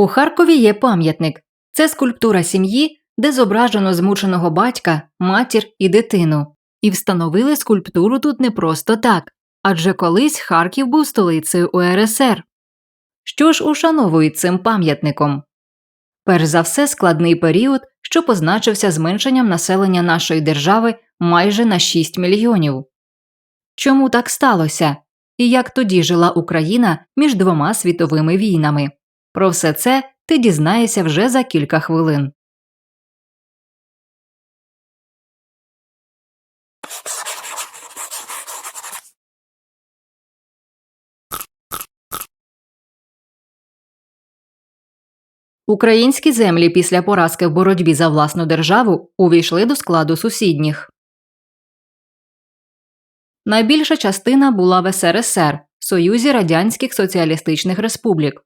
У Харкові є пам'ятник. Це скульптура сім'ї, де зображено змученого батька, матір і дитину. І встановили скульптуру тут не просто так, адже колись Харків був столицею УРСР. Що ж ушановують цим пам'ятником? Перш за все, складний період, що позначився зменшенням населення нашої держави майже на 6 мільйонів. Чому так сталося? І як тоді жила Україна між двома світовими війнами? Про все це ти дізнаєшся вже за кілька хвилин. Українські землі після поразки в боротьбі за власну державу увійшли до складу сусідніх. Найбільша частина була в СРСР Союзі Радянських Соціалістичних Республік.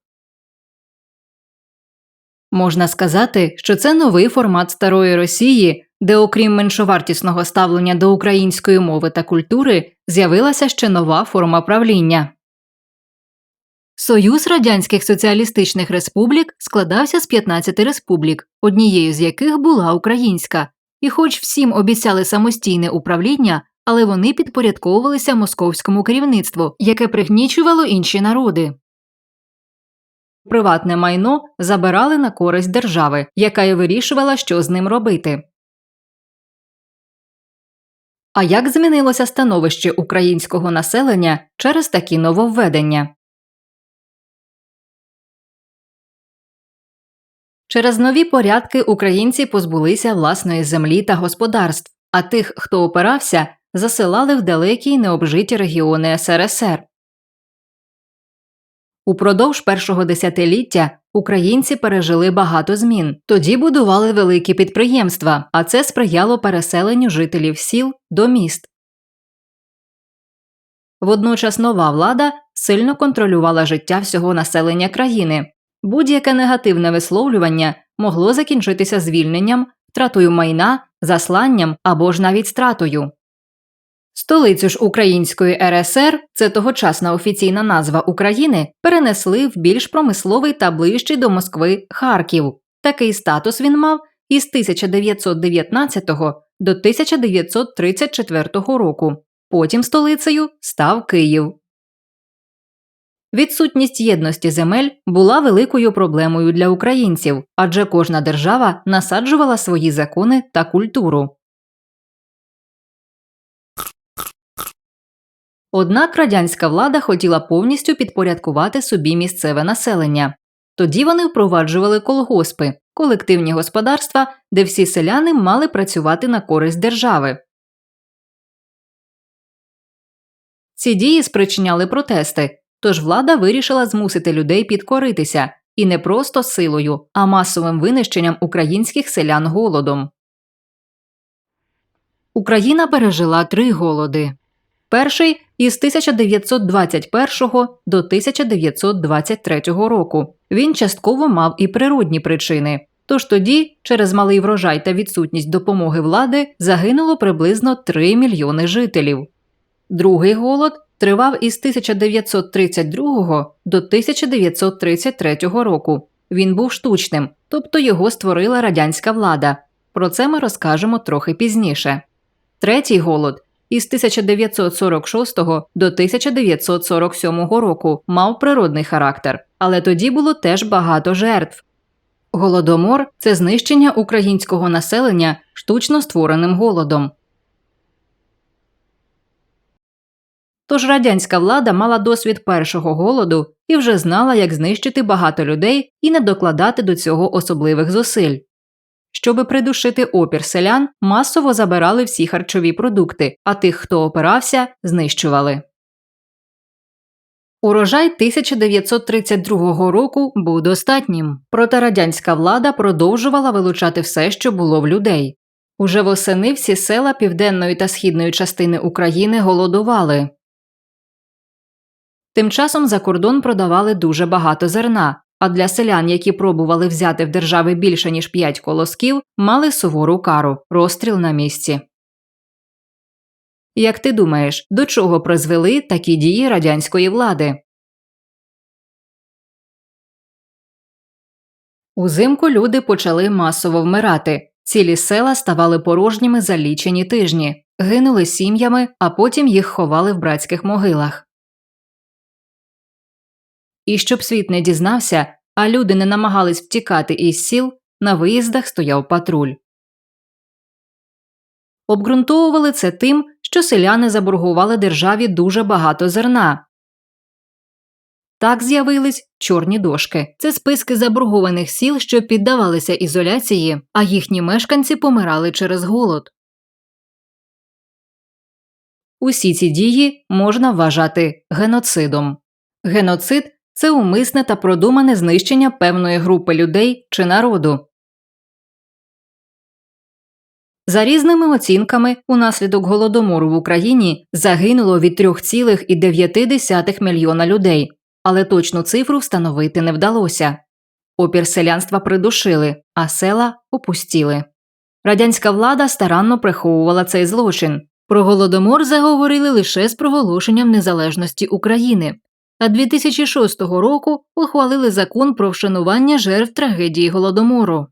Можна сказати, що це новий формат старої Росії, де, окрім меншовартісного ставлення до української мови та культури, з'явилася ще нова форма правління. Союз Радянських Соціалістичних Республік складався з 15 республік, однією з яких була українська, і хоч всім обіцяли самостійне управління, але вони підпорядковувалися московському керівництву, яке пригнічувало інші народи. Приватне майно забирали на користь держави, яка й вирішувала, що з ним робити. А як змінилося становище українського населення через такі нововведення? Через нові порядки українці позбулися власної землі та господарств, а тих, хто опирався, засилали в далекі й необжиті регіони СРСР. Упродовж першого десятиліття українці пережили багато змін. Тоді будували великі підприємства, а це сприяло переселенню жителів сіл до міст. Водночас нова влада сильно контролювала життя всього населення країни. Будь-яке негативне висловлювання могло закінчитися звільненням, втратою майна, засланням або ж навіть стратою. Столицю ж Української РСР, це тогочасна офіційна назва України, перенесли в більш промисловий та ближчий до Москви Харків. Такий статус він мав із 1919 до 1934 року. Потім столицею став Київ. Відсутність єдності земель була великою проблемою для українців, адже кожна держава насаджувала свої закони та культуру. Однак радянська влада хотіла повністю підпорядкувати собі місцеве населення. Тоді вони впроваджували колгоспи, колективні господарства, де всі селяни мали працювати на користь держави. Ці дії спричиняли протести, тож влада вирішила змусити людей підкоритися і не просто силою, а масовим винищенням українських селян голодом. Україна пережила три голоди. Перший із 1921 до 1923 року. Він частково мав і природні причини. Тож тоді, через малий врожай та відсутність допомоги влади, загинуло приблизно 3 мільйони жителів. Другий голод тривав із 1932 до 1933 року. Він був штучним, тобто його створила радянська влада. Про це ми розкажемо трохи пізніше. Третій голод із 1946 до 1947 року мав природний характер, але тоді було теж багато жертв. Голодомор це знищення українського населення штучно створеним голодом. Тож радянська влада мала досвід першого голоду і вже знала, як знищити багато людей і не докладати до цього особливих зусиль. Щоби придушити опір селян, масово забирали всі харчові продукти, а тих, хто опирався, знищували. Урожай 1932 року був достатнім, проте радянська влада продовжувала вилучати все, що було в людей. Уже восени всі села південної та східної частини України голодували. Тим часом за кордон продавали дуже багато зерна, а для селян, які пробували взяти в держави більше ніж п'ять колосків, мали сувору кару розстріл на місці. Як ти думаєш, до чого призвели такі дії радянської влади? Узимку люди почали масово вмирати. Цілі села ставали порожніми за лічені тижні, гинули сім'ями, а потім їх ховали в братських могилах. І щоб світ не дізнався, а люди не намагались втікати із сіл, на виїздах стояв патруль. Обґрунтовували це тим, що селяни заборгували державі дуже багато зерна. Так з'явились чорні дошки. Це списки заборгованих сіл, що піддавалися ізоляції, а їхні мешканці помирали через голод. Усі ці дії можна вважати геноцидом. Геноцид це умисне та продумане знищення певної групи людей чи народу. За різними оцінками, унаслідок голодомору в Україні загинуло від 3,9 мільйона людей, але точну цифру встановити не вдалося. Опір селянства придушили, а села опустіли. Радянська влада старанно приховувала цей злочин. Про голодомор заговорили лише з проголошенням незалежності України, а 2006 року ухвалили закон про вшанування жертв трагедії голодомору.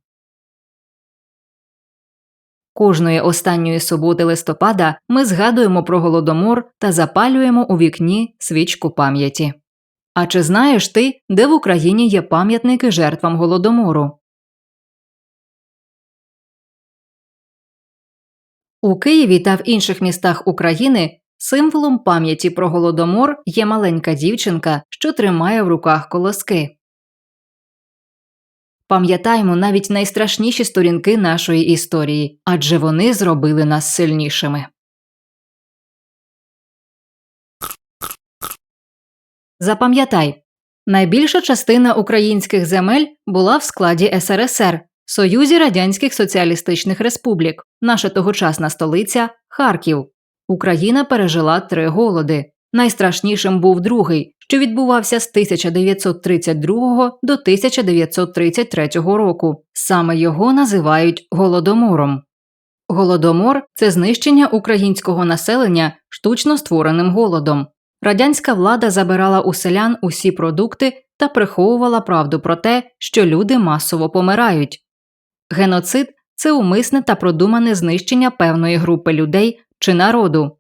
Кожної останньої суботи листопада ми згадуємо про голодомор та запалюємо у вікні свічку пам'яті. А чи знаєш ти, де в Україні є пам'ятники жертвам голодомору? У Києві та в інших містах України символом пам'яті про голодомор є маленька дівчинка, що тримає в руках колоски. Пам'ятаємо навіть найстрашніші сторінки нашої історії, адже вони зробили нас сильнішими. Запам'ятай, найбільша частина українських земель була в складі СРСР Союзі Радянських Соціалістичних Республік. Наша тогочасна столиця Харків. Україна пережила три голоди. Найстрашнішим був другий, що відбувався з 1932 до 1933 року. Саме його називають голодомором. Голодомор це знищення українського населення штучно створеним голодом. Радянська влада забирала у селян усі продукти та приховувала правду про те, що люди масово помирають. Геноцид це умисне та продумане знищення певної групи людей чи народу.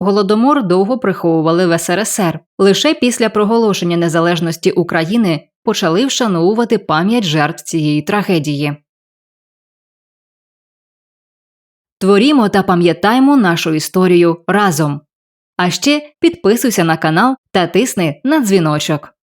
Голодомор довго приховували в СРСР. Лише після проголошення незалежності України почали вшановувати пам'ять жертв цієї трагедії. Творімо та пам'ятаймо нашу історію разом. А ще підписуйся на канал та тисни на дзвіночок.